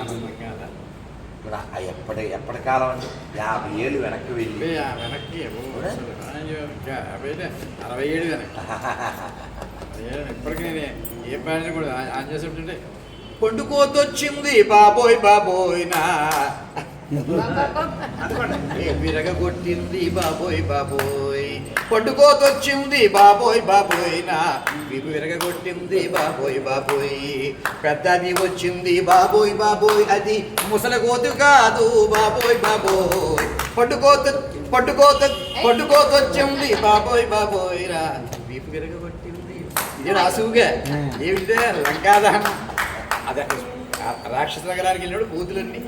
ఆనందంగా అలా. ఇప్పుడు ఎప్పటి ఎప్పటి కాలం అంటే యాభై ఏళ్ళు వెనక్కి వెళ్ళి. వెనక్కి అరవై ఏడు వెనక్కి. ఇప్పటికీ నేను ఏ పాడినా కూడా. ఆ- ఆన్ చేసి ఉంటుంటే పండుకోతొచ్చింది బాబోయ్ బాబోయ్ నా. విరగొట్టింది బాబోయ్ బాబోయ్. పండుకోతొచ్చింది బాబోయ్ బాబోయ్ నా వీపు విరగొట్టింది బాబోయ్ బాబోయ్. పెద్దది వచ్చింది బాబోయ్ బాబోయ్. అది ముసలగోతు కాదు బాబోయ్ బాబోయ్. పండుకోత పండుకోత పండుకోతొచ్చింది బాబోయ్ బాబోయ్ రా వీపు విరగొట్టింది ఇది రాసుగా ఏమిటే? లంకాదహనం. అదే రాక్షస నగరానికి వెళ్ళినాడు కూతులన్నీ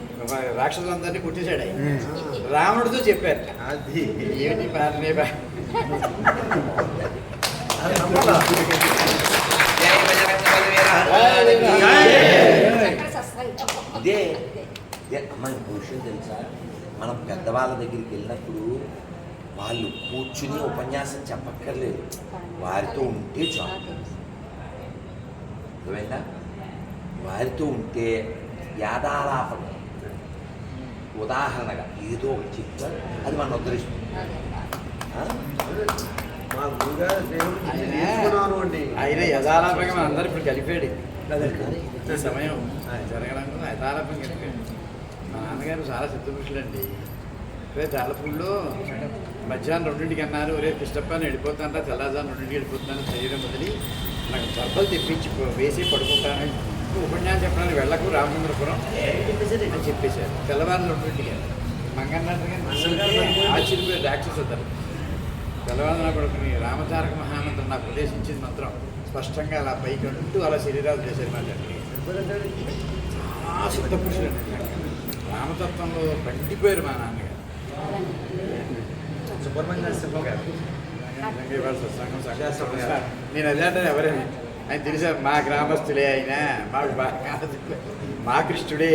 రాక్షసులందరినీ కొట్టేశాడు రావణుడితో చెప్పారు. అది. ఏమిటి ఇదే ఇదే అమ్మ విషయం తెలుసా? మనం పెద్దవాళ్ళ దగ్గరికి వెళ్ళినప్పుడు వాళ్ళు కూర్చుని ఉపన్యాసం చెప్పక్కర్లేదు. వారితో ఉంటే చాలు. అర్థమైందా? వారితో ఉంటే యాదాలాపం. ఉదాహరణగా ఏదో ఒకటి చెప్తారు అది మన ఉద్ధరిస్తుంది మా గురుగారు అండి ఆయన యథాలాపంగా మన అందరూ ఇప్పుడు కలిపాడు. సమయం. జరగడానికి యథాలాపంగా కలిపాడు. మా నాన్నగారు చాలా చిత్తపురుషులండి రేపు తాళపూల్లో మధ్యాహ్నం రెండింటికి అన్నారు ఒరే కృష్ణప్ప నేను వెళ్ళిపోతాను తెల్లారుజాము రెండింటికి వెళ్ళిపోతున్నాను శరీరం వదిలి నాకు చప్పలు తెప్పించి వేసి పడుకుంటాను. ఉపన్యాసం చెప్పడానికి వెళ్ళకు రామచంద్రపురం అని చెప్పేశారు. తెల్లవారు రెండింటికి. మంగన్నారు ఆశ్చర్యపోయి రాక్షసు తెల్లవారు పడుకుని రామతారక మహామంత్రం నాకు ఉపదేశించింది మంత్రం స్పష్టంగా అలా పైకి అంటూ అలా శరీరాలు చేశారు మాట చాలా శుద్ధ పురుషులు రామతత్వంలో పండిపోయారు మా నాన్నగారు. సుబ్రహ్మణ్య గారు. నేను అదే అంటే ఎవరైనా. ఆయన తెలుసా? మా గ్రామస్తులే ఆయన మాకు బాగా మా కృష్ణుడే.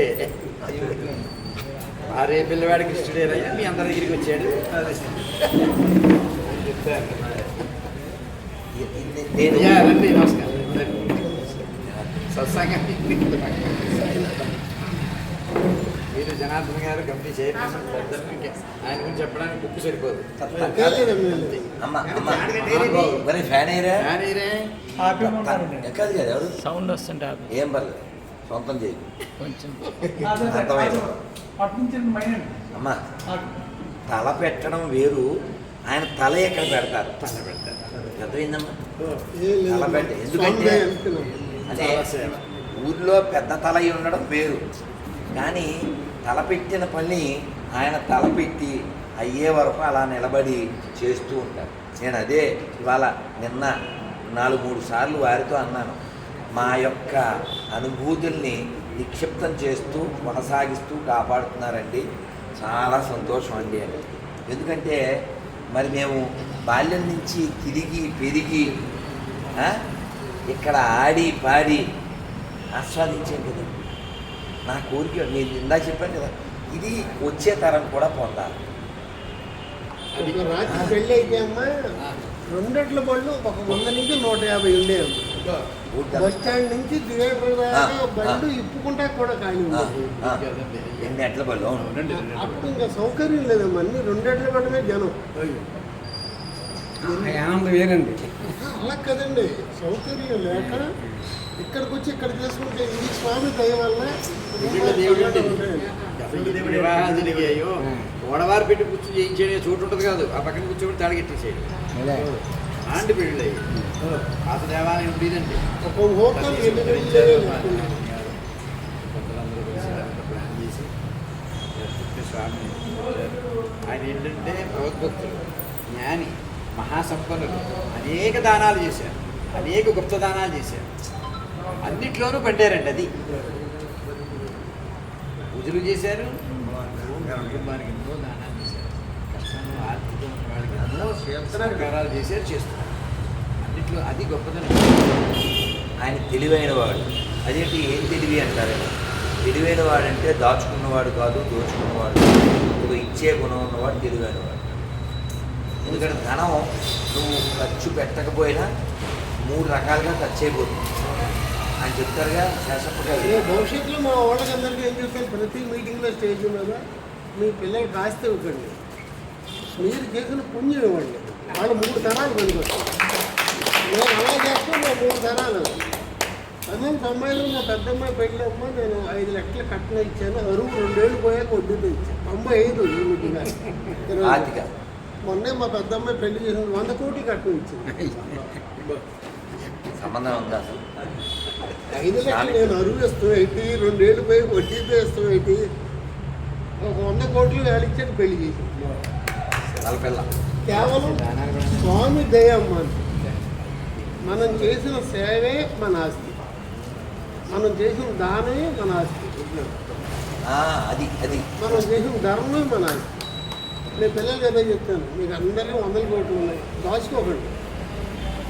మా రే పిల్లవాడి కృష్ణుడే అయ్యా మీ అందరి దగ్గరికి వచ్చాడు. రండి నమస్కారం మీరు జనార్దన్ గారు కమిటీ చైర్మన్ ఆయన గురించి చెప్పడానికి బుక్ సరిపోదు అమ్మ అమ్మ మరి ఫ్యాన్ అయ్యారా కానీ రే ఎక్కదు కదా ఎవరు సౌండ్ వస్తుంటే ఆపు. ఏం పర్లేదు సొంతం చేయదు కొంచెం అర్థమైంది. అమ్మ తల పెట్టడం వేరు. ఆయన తల ఎక్కడ పెడతారు? తల పెడతారు. అర్థమైందమ్మా? తల పెట్ట ఎందుకంటే అదే ఊర్లో పెద్ద తల ఉండడం వేరు. కానీ తల పెట్టిన పని ఆయన తల పెట్టి అయ్యే వరకు అలా నిలబడి చేస్తూ ఉంటారు. నేను అదే ఇవాళ నిన్న నాలుగు మూడు సార్లు వారితో అన్నాను. మా యొక్క అనుభూతుల్ని నిక్షిప్తం చేస్తూ కొనసాగిస్తూ కాపాడుతున్నారండి. చాలా సంతోషం అండి. ఎందుకంటే మరి మేము బాల్యం నుంచి తిరిగి పెరిగి ఇక్కడ ఆడి పాడి ఆస్వాదించాం కదా. నా కోరిక నేను ఇందాక చెప్పాను కదా ఇది వచ్చే తరం కూడా పొందాలి. రాత్రి పెళ్ళి అయితే అమ్మా రెండట్ల బళ్ళు ఒక వంద నుంచి నూట యాభై ఉండేవి బస్ స్టాండ్ నుంచి థియేటర్ దాకా బళ్ళు ఇప్పుకుంటా కూడా ఎన్ని ఎట్ల బళ్ళు. అప్పుడు ఇంకా సౌకర్యం లేదమ్మా. అన్ని రెండట్ల బట్టమే జనం. ఆనందం వేరండి. అలా కదండి. సౌకర్యం లేక ఇక్కడికి వచ్చి ఇక్కడ చేసుకుంటే ఇది స్వామి దయ వల్ల జరిగాయో ఓడవారు పెట్టి కూర్చొని చేయించే చోటు ఉంటుంది కాదు. ఆ పక్కన కూర్చోబెట్టి తాడిగెట్టేసేది అలాంటి పెళ్ళి అయ్యి. పాత దేవాలయం ఉండేదండి. ఎన్ని కలిసి దాంట్లో ప్లాన్ చేసి పెట్టారు. ఆయన ఏంటంటే భగవద్భక్తులు జ్ఞాని మహాసంపన్నులు. అనేక దానాలు చేశారు. అనేక గుప్త దానాలు చేశారు. అన్నిట్లోనూ పడ్డారండి అది. పూజలు చేశారు. కుటుంబానికి ఎన్నో దానాలు చేశారు. కష్టంలో ఆర్థికం ఉన్న వాళ్ళకి ఎన్నో సత్కారాలు చేశారు చేస్తున్నారు. అన్నిట్లో అది గొప్పదనం ఆయన తెలివైన వాడు. అదేంటి ఏం తెలివి అంటారు? తెలివైన వాడంటే దాచుకున్నవాడు కాదు దోచుకున్నవాడు ఒక ఇచ్చే గుణం ఉన్నవాడు తెలివైన వాడు ఎందుకంటే ధనం నువ్వు ఖర్చు పెట్టకపోయినా మూడు రకాలుగా ఖర్చు అయిపోతుంది. ఆయన చెప్తారుగా శాసనప్పుడు భవిష్యత్తులో మా వాళ్ళకి అందరికీ ఏం చెప్తారు? ప్రతి మీటింగ్లో స్టేజ్ మీద మీ పిల్లలు రాస్తే ఇవ్వండి మీరు చేసిన పుణ్యం ఇవ్వండి. వాళ్ళు మూడు తరాలు పనికొస్తారు. నేను అలా చేస్తే నా మూడు తరాలు పంతొమ్మిది తొంభైలో మా పెద్దమ్మాయి పెళ్ళమ్మ నేను ఐదు లక్షలు కట్నం ఇచ్చాను. అరువు రెండేళ్ళు పోయాక వడ్డీతో ఇచ్చాను తొంభై ఐదు ఆర్థిక. మొన్నే మా పెద్దమ్మాయి పెళ్ళి చేసిన వంద కోటి కట్నం ఇచ్చింది. సంబంధం ఉందా ఐదు లక్షలు నేను అరువు ఇస్తాం ఏంటి? రెండేళ్ళు పోయి వడ్డీతో ఇస్తాం ఏంటి? ఒక వంద కోట్లు వేలు ఇచ్చాడు పెళ్ళి చేసి. కేవలం స్వామి దయమ్మ అంతే. మనం చేసిన సేవే మన ఆస్తి. మనం చేసిన దానమే మన ఆస్తి. ఆ, అది అది. మనం చేసిన ధర్మమే మన ఆస్తి. నేను పిల్లలకి అదే చెప్తాను మీకు అందరికీ వందల కోట్లు ఉన్నాయి. దాచుకోకండి.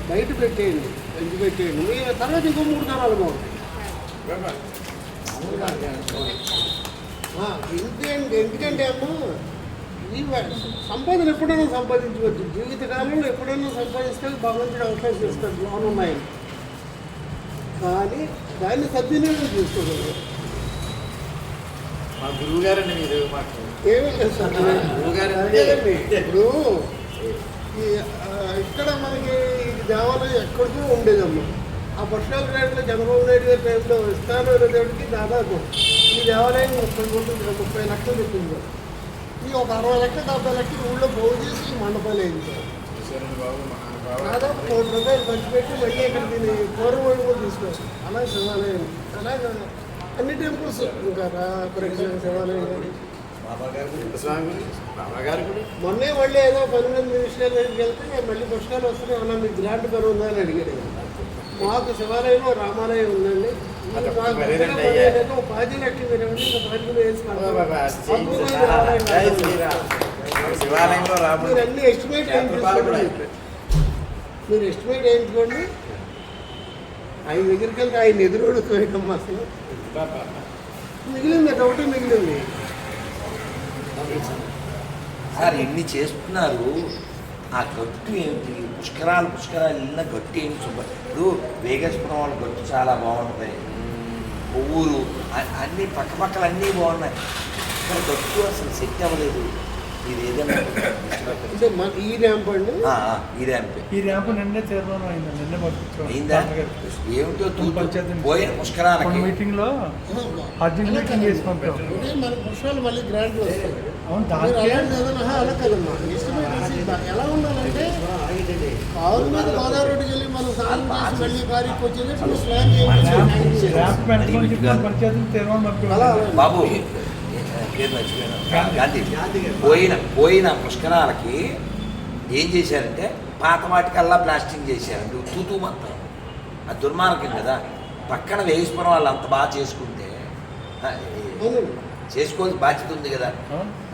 బయట పెట్టేయండి పెంచి పెట్టేయండి. మీ తర్వాత ఇంకో మూడు తరాలు బాగుంటాయి. ఆ, ఎందుకంటే ఎందుకంటే అమ్మ సంపాదన ఎప్పుడైనా సంపాదించవచ్చు. జీవితకాలంలో ఎప్పుడైనా సంపాదిస్తే భగవంతుడు అవకాశం ఇస్తాడు లోన్ ఉన్నాయి కానీ దాన్ని సద్వినియోగం చేసుకోగలరు మా గురువు గారండి మీరు మాకు. ఏమీ లేదు సార్. గురువుగారు అదేనండి. ఇప్పుడు ఇక్కడ మనకి దేవాలయం ఎక్కడికో ఉండేదమ్మా. ఆ పట్టాల రేట్లో చంద్రబాబు నాయుడు గారి టైంలో ఇస్తాను అనేటప్పటికి దాదాపు ఈ దేవాలయం ముప్పై కోట్లు ముప్పై లక్షలు చెప్పింది. ఈ ఒక అరవై లక్షలు డెబ్బై లక్షలు ఊళ్ళో పోగు చేసి ఈ మండపాలు వేయించారు. దాదాపు కోటి రూపాయలు ఖర్చు పెట్టి మళ్ళీ ఇక్కడ దీన్ని పూర్వం కూడా తీసుకొచ్చారు అలాగే శివాలయం. అలాగే అన్ని టెంపుల్స్ ఇంకా ప్రకృతి శివాలయం. మొన్నే మళ్ళీ ఏదో పని మీద మినిస్టర్ దగ్గరికి వెళ్తే మళ్ళీ పుస్తకాలు వస్తున్నాయి అన్న మీకు గ్రాంట్ పని ఉందా అని అడిగాడు. మాకు శివాలయంలో రామాలయం ఉందండి. శివాలయంలో రాముడు మీరు అన్ని ఎస్టిమేట్ మీరు ఎస్టిమేట్ వేయించుకోండి ఆయన దగ్గరికి వెళ్తే ఆయన ఎదురుడుకోవడం అసలు. మిగిలింది ఒకటి మిగిలింది. సార్ ఎన్ని చేస్తున్నారు? ఆ గట్టు ఏమిటి? పుష్కరాలు పుష్కరాలు వెళ్ళిన గట్టు ఏమి శుభ్ర ఇప్పుడు వేగేశ్వరం వాళ్ళ గట్టు చాలా బాగుంటుంది. ఊరు అన్ని పక్క పక్కల అన్నీ బాగున్నాయి. ఇక్కడ గట్టు అసలు సెట్ అవ్వలేదు. ఇది ఏదైనా ఈ ర్యాంప్ అండి? ఇదే అంతే ఈ ర్యాంప్. నిన్నే తీర్మానం అయింది ఏమిటో పోయిన పుష్కరాలకి. మీటింగ్లో అర్జెంట్ మీటింగ్ చేసి పంపాం అంటే మన పుష్పాలు మళ్ళీ వస్తాయి. అవును ఆహా, అలా కాదమ్మా. ఎలా ఉండాలంటే కారు మీద గోదావరి రోడ్డుకి వెళ్ళి మనం స్నానం చేసి కారికి వచ్చేది ఇప్పుడు బాబు గాంధీ. పోయిన పోయిన పుష్కరాలకి ఏం చేశారంటే పాత వాటికల్లా ప్లాస్టింగ్ చేశారు. తూతూ మొత్తం. అది దుర్మార్గం కదా. పక్కన వేసుకున్న వాళ్ళు అంత బాగా చేసుకుంటే. చేసుకోవాల్సిన బాధ్యత ఉంది కదా.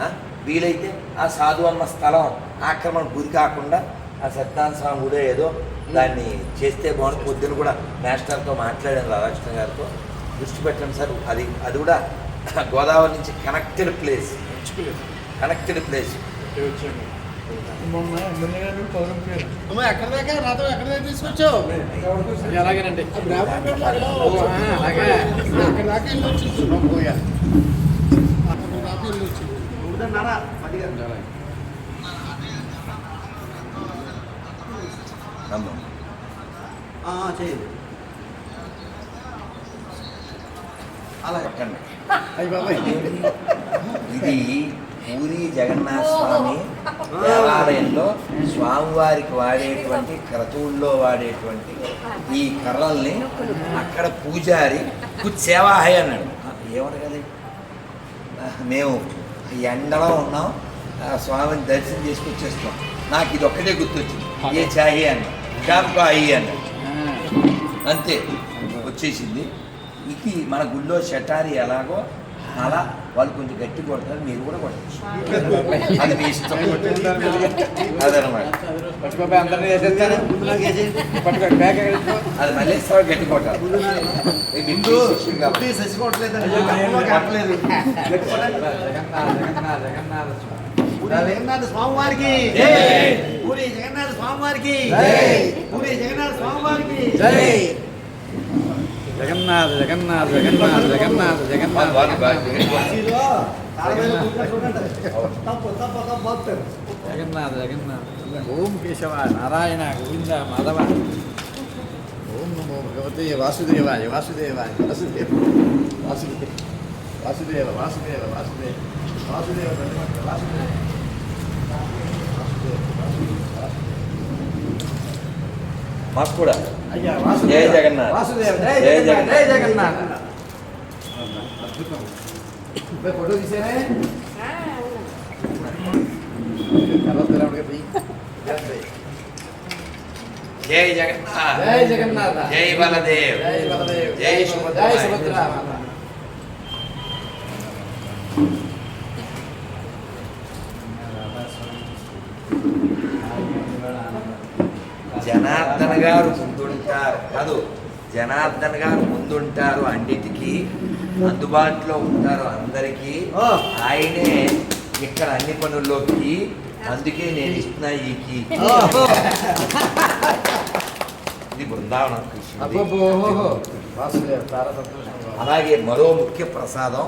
ఆ? వీలైతే ఆ సాధు అన్న స్థలం ఆక్రమణ గురి కాకుండా ఆ సత్యనారాయణ స్వామి కూడా ఏదో దాన్ని చేస్తే బాగుంది పొద్దున కూడా మాస్టర్తో మాట్లాడాను రాధాకృష్ణ గారితో. దృష్టి పెట్టండి సార్. అది అది కూడా గోదావరి నుంచి connected place. Connected place. MLA గారు పౌరం పేరు అమ్మా ఎక్కడ దాకా రథం ఎక్కడ దాకా తీసుకొచ్చావు అది అలాగేనండి ఆ బ్రాహ్మణపేటలో అక్కడ ఓ, ఆ, అలాగే. అక్కడ దాకా వెళ్ళి వచ్చి పోయా అక్కడ దాకా వెళ్ళి వచ్చి చేయండి అలా పట్టండి అయ్యి బాబాయ్ ఇది పూరి జగన్నాథ స్వామి దేవాలయంలో స్వామివారికి వాడేటువంటి క్రతువుల్లో వాడేటువంటి ఈ కర్రల్ని అక్కడ పూజారి సేవాహయ అన్నాడు ఏమనగాలి మేము ఈ ఎండలో ఉన్నాం ఆ స్వామిని దర్శనం చేసుకొచ్చేస్తాం నాకు ఇది ఒక్కటే గుర్తొచ్చింది ఏ చాయి అన్న షాప్ అయ్యి అన్న అంతే వచ్చేసింది. ఇది మన గుళ్ళో షటారి ఎలాగో అలా వాళ్ళు కొంచెం గట్టి కొడతారు మీరు కూడా కొట్టచ్చు. అది మీ ఇష్టం. అదనమాట? అది మళ్ళీ ఇస్తారు గట్టి కొట్టాలి. మీ శిష్యులు కాబట్టి. జగన్నాథ స్వామివారికి. జై. పూరి జగన్నాథ స్వామివారికి. జై. పూరి జగన్నాథ స్వామివారికి. జై. జగన్నాథ జగన్నాథ జగన్నాథ జగన్నాథ జగన్నాథ. జగన్నాథ. జగన్నాథ ఓం కేశవ నారాయణ గోవింద మాధవ. ఓం నమో భగవతే వాసుదేవాయ వాసుదేవాయ వాసుదేవ వాసుదేవ వాసుదేవ వాసుదేవ. వాసుదేవ వాసుదేవ వాసుదేవ. వాసుదేవ వాసుదేవ మాకు కూడా అయ్యా జై వాసుదేవ జగన్నాథ్. వాసుదేవ జై జై జగన్నాథ్ జై జగన్నాథ్. జగన్నాథ్ అద్భుతం ఇప్పుడు ఫోటో తీసేనే జై జగన్నాథ్ జై జగన్నాథ జై బలదేవ్ జై బలదేవ్ జై సుభద్ర జై సుభద్ర జనార్దన్ గారు ముందుంటారు కాదు జనార్దన్ గారు ముందుంటారు అన్నిటికీ అందుబాటులో ఉంటారు అందరికీ. ఆయనే ఇక్కడ అన్ని పనుల్లోకి అందుకే నేను ఇస్తున్నా ఈ కీ ఇది బృందావనం అలాగే మరో ముఖ్య ప్రసాదం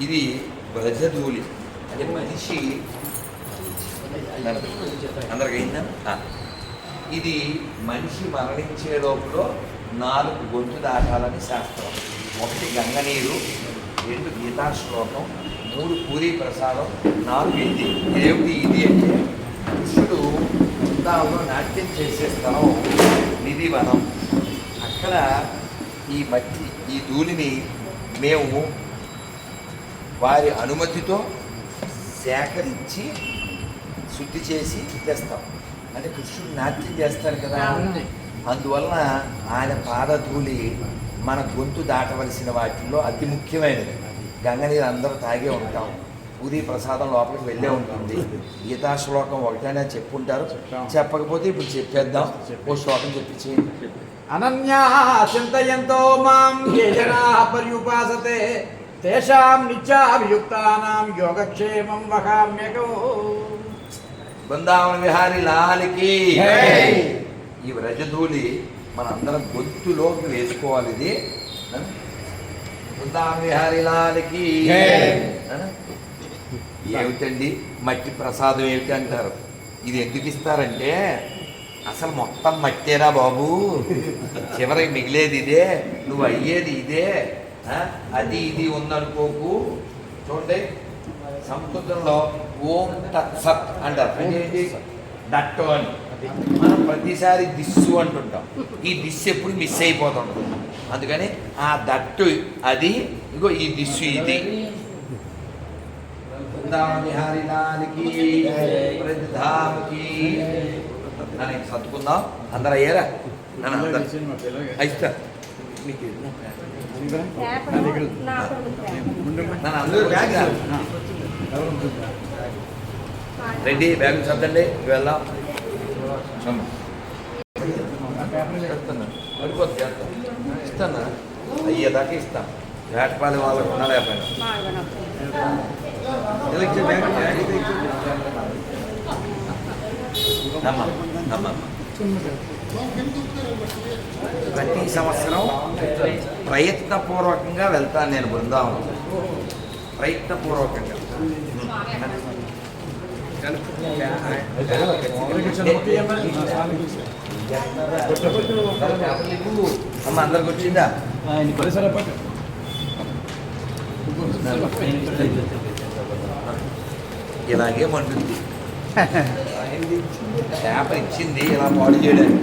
ఇది బ్రజధూళి అంటే మనిషి అందరికి అయిందా ఆ. ఇది మనిషి మరణించే లోపల నాలుగు గొంతు దాటాలని శాస్త్రం. ఒకటి గంగనీరు రెండు గీతా శ్లోకం మూడు పూరి ప్రసాదం నాలుగు ఇది. ఏమిటి? ఇది అంటే కృష్ణుడు వృందావనంలో నాట్యం చేసే స్థలం నిధివనం. అక్కడ ఈ మట్టి ఈ ధూళిని మేము వారి అనుమతితో సేకరించి శుద్ధి చేసి తెస్తాం. అంటే కృష్ణుడు నాట్యం చేస్తాడు కదా. అందువలన ఆయన పాదధూళి మన గొంతు దాటవలసిన వాటిల్లో అతి ముఖ్యమైనది. గంగనీరు అందరూ తాగే ఉంటాం. పూరి ప్రసాదం లోపలికి వెళ్ళే ఉంటుంది. గీతా శ్లోకం ఒకటైనా చెప్పుంటారు. చెప్పకపోతే ఇప్పుడు చెప్పేద్దాం. ఓ శ్లోకం చెప్పించేయండి అనన్యా చింతయంతో మాం ఏ జనా పర్యుపాసతే. తేషాం నిత్యాభియుక్తానాం యోగక్షేమం వహామ్యగో బృందావన విహారి లాలికి. ఈ వ్రజధూళి మనందరం గొంతులోకి వేసుకోవాలి ఇది. బృందావన విహారి లాలికి. జై. ఏమిటండి? మట్టి ప్రసాదం ఏమిటి అంటారు? ఇది ఎందుకు ఇస్తారంటే అసలు మొత్తం మట్టేరా బాబు? చివరికి మిగిలేది ఇదే. నువ్వు అయ్యేది ఇదే? అది ఇది ఉందనుకోకు. చూడండి. సంస్కృతంలో ఓం తత్సత్ అంటారు. అంటే ఏంటి? దట్టు అని మనం ప్రతిసారి దిస్సు అంటుంటాం. ఈ దిస్సు ఎప్పుడు మిస్ అయిపోతుంటాం అందుకని ఆ దట్టు అది ఇగో ఈ దిస్సు ఇది. అని సర్దుకుందాం. అందరు అయ్యారా? నన్ను అందరు. అయిస్తా మీకు నన్ను అందరూ? రెడ్డి బ్యాగులు సర్దండి వెళ్దాం. చేస్తా. ఇస్తానా? అయ్యేదాకా ఇస్తా. వేటపాలి వాళ్ళకు ఉండాలి అమ్మ ప్రతి సంవత్సరం ప్రయత్నపూర్వకంగా వెళ్తాను నేను బృందావనం ప్రయత్నపూర్వకంగా. అమ్మ అందరికి వచ్చిందా ఇలాగే మంటుంది చేప ఇచ్చింది ఇలా పాడు చేయడానికి.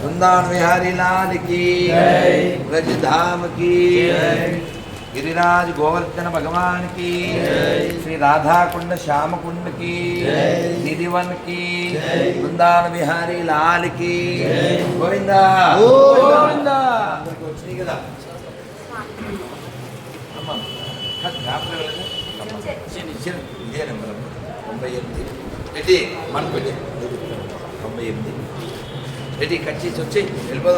वृंदावन विहारी लाल की जय। ब्रज धाम की जय। गिरिराज गोवर्धन भगवान की जय। श्री राधा कुंड श्याम कुंड की जय। निधिवन की जय। वृंदावन बिहारी लाल की जय। గోవిందా గోవిందా. అందరికీ వచ్చినాయి కదా అమ్మ కాదు, జ్ఞాపకం లేదా? అమ్మ. ఇచ్చాను. ఇదే నెంబర్ అమ్మ. తొంభై ఎనిమిది రెడ్డి మనకు వచ్చి తొంభై ఎనిమిది రెడ్డి కట్ చేసి వచ్చి వెళ్ళిపోదాం